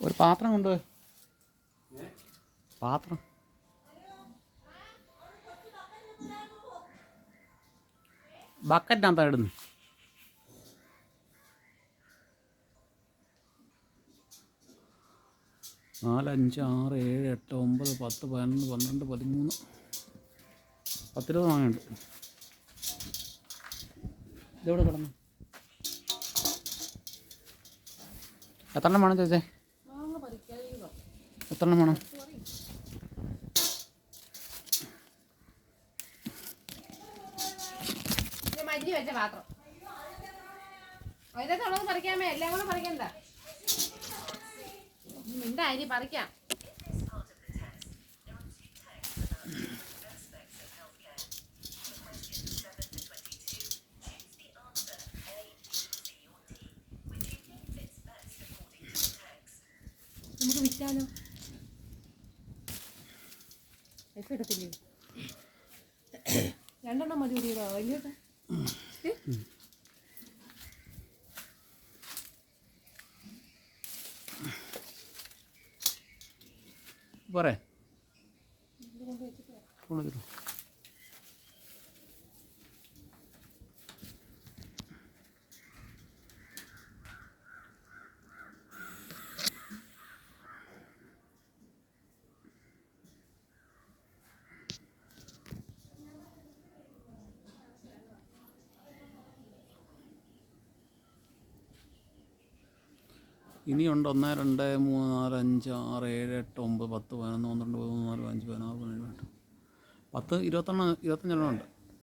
ഒരു പാത്രം കൊണ്ട്. പാത്രം. ബക്കറ്റിനകത്താ ഇടുന്നു. നാല് അഞ്ച് ആറ് ഏഴ് എട്ട് ഒമ്പത് പത്ത് പതിനൊന്ന് പന്ത്രണ്ട് പതിമൂന്ന് പത്തിരുപത് മാങ്ങയുണ്ട് ഇതെവിടെ കിടന്നു? എത്രണ്ണം വേണം ചേച്ചേ? എത്രണ്ണം വേണം. വെച്ച പാത്രം. അതിനകത്ത് ഉള്ളത് പറിക്കാമേ എല്ലാം കൂടെ പറിക്കണ്ട. നിന്റെ അരി പറിക്കാം. നമുക്ക് വിറ്റാലോ? എടുത്തില്ലേ? രണ്ടെണ്ണം മതി കൂടിയതാ വലിയ പോരെ. കൊണ്ടുവരൂ. ഇനിയുണ്ട് ഒന്ന് രണ്ട് മൂന്ന് നാല് അഞ്ച് ആറ് ഏഴ് എട്ട് ഒമ്പത് പത്ത് പതിനൊന്ന് പന്ത്രണ്ട് പതിമൂന്ന് നാല് അഞ്ച് പതിനാറ് പതിനേഴ് പത്ത് ഇരുപത്തൊന്ന് ഇരുപത്തഞ്ചെണ്ണം ഉണ്ട്.